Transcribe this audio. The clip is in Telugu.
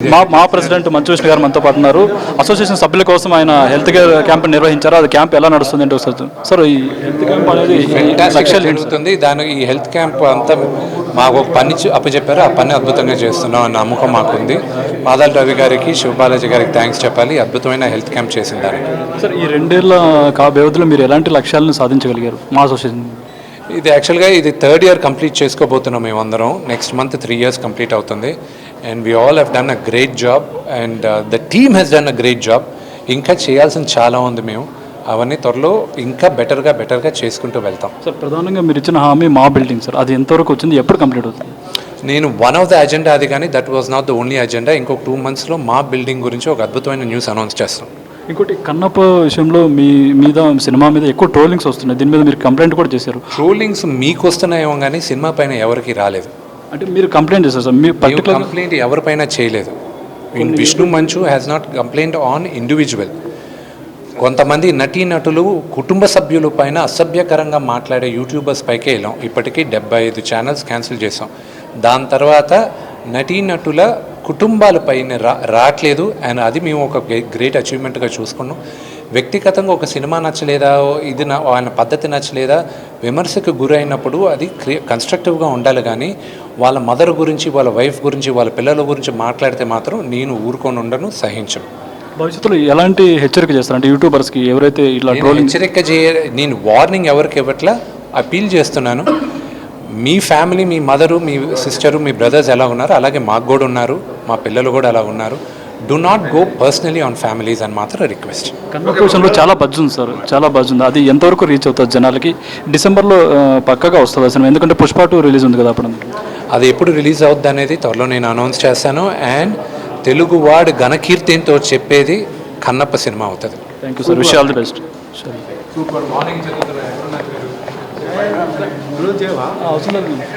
మా మా ప్రెసిడెంట్ మంచు విష్ణు గారు మనతో పాటు ఉన్నారు. అసోసియేషన్ సభ్యుల కోసం ఆయన హెల్త్ కేర్ క్యాంప్ నిర్వహించారు. అది క్యాంప్ ఎలా నడుస్తుంది ఏంటో సార్ సార్ ఈ హెల్త్ క్యాంప్ అనేది? జరుగుతుంది. దాని ఈ హెల్త్ క్యాంప్ అంతా మాకు ఒక పని అప్పచెప్పారు. ఆ పని అద్భుతంగా చేస్తున్నాం అన్న నమ్మకం మాకుంది. మాదాల్ రవి గారికి శివబాలాజీ గారికి థ్యాంక్స్ చెప్పాలి. అద్భుతమైన హెల్త్ క్యాంప్ చేసిన దానికి సార్ ఈ రెండేళ్ళ కా వ్యవధిలో మీరు ఎలాంటి లక్ష్యాలను సాధించగలిగారు మా అసోసియేషన్? ఇది యాక్చువల్గా ఇది థర్డ్ ఇయర్ కంప్లీట్ చేసుకోబోతున్నాం మేమందరం. Next month three years complete అవుతుంది. And we all have done a great job and the team has done a great job ఇంకా చేయాల్సిన చాలా ఉంది మేము. అవన్నీ త్వరలో ఇంకా బెటర్గా బెటర్గా చేసుకుంటూ వెళ్తాం. సార్ ప్రధానంగా మీరు ఇచ్చిన హామీ మా బిల్డింగ్ సార్ అది ఎంతవరకు వచ్చింది? ఎప్పుడు కంప్లీట్ అవుతుంది? నేను వన్ ఆఫ్ ద అజెండా అది కానీ that was not the only agenda ఇంకొక టూ మంత్స్లో మా బిల్డింగ్ గురించి ఒక అద్భుతమైన న్యూస్ అనౌన్స్ చేస్తాం. ఇంకోటి కన్నప్ప విషయంలో మీ మీద సినిమా మీద ఎక్కువ ట్రోలింగ్స్ వస్తున్నాయి. దీని మీద మీరు కంప్లైంట్ కూడా చేశారు. ట్రోలింగ్స్ మీకు వస్తున్నాయేమో కానీ సినిమా పైన ఎవరికి రాలేదు. అంటే మీరు కంప్లైంట్ చేశారు సార్ మీ పర్టికులర్ కంప్లైంట్ ఎవరిపైన చేయలేదు. Vishnu Manchu has not complaint on individual కొంతమంది నటీనటులు కుటుంబ సభ్యుల పైన అసభ్యకరంగా మాట్లాడే యూట్యూబర్స్ పైకే వెళ్ళాం. ఇప్పటికీ డెబ్బై ఐదు ఛానల్స్ క్యాన్సిల్ చేసాం దాని తర్వాత నటీనటుల కుటుంబాలపైన రా రావట్లేదు. అండ్ అది మేము ఒక గ్రేట్ అచీవ్మెంట్గా చూసుకున్నాం. వ్యక్తిగతంగా ఒక సినిమా నచ్చలేదా? ఇది నా ఆయన పద్ధతి నచ్చలేదా? విమర్శకు గురైనప్పుడు అది కన్స్ట్రక్టివ్గా ఉండాలి కానీ వాళ్ళ మదర్ గురించి వాళ్ళ వైఫ్ గురించి వాళ్ళ పిల్లల గురించి మాట్లాడితే మాత్రం నేను ఊరుకొని ఉండను సహించను. భవిష్యత్తులో ఎలాంటి హెచ్చరిక చేస్తారు అంటే యూట్యూబర్స్కి ఎవరైతే ట్రోలింగ్ హెచ్చరిక చేయ నేను వార్నింగ్ ఎవరికి ఇవ్వట్లా అపీల్ చేస్తున్నాను. మీ ఫ్యామిలీ మీ మదరు మీ సిస్టరు మీ బ్రదర్స్ ఎలా ఉన్నారు? అలాగే మాకు కూడా ఉన్నారు మా పిల్లలు కూడా అలా ఉన్నారు. Do not go personally on families అని మాత్రం రిక్వెస్ట్ కన్నప్ప విషయంలో చాలా బజ్ ఉంది సార్ చాలా బజ్ ఉంది. అది ఎంతవరకు రీచ్ అవుతుంది జనాలకి? డిసెంబర్లో పక్కగా వస్తుంది సినిమా? ఎందుకంటే పుష్ప టూ రిలీజ్ ఉంది కదా అప్పుడు. అది ఎప్పుడు రిలీజ్ అవుద్ది అనేది త్వరలో నేను అనౌన్స్ చేస్తాను. అండ్ తెలుగువాడు ఘనకీర్తితో చెప్పేది కన్నప్ప సినిమా అవుతుంది. Thank you sir wish all the best super morning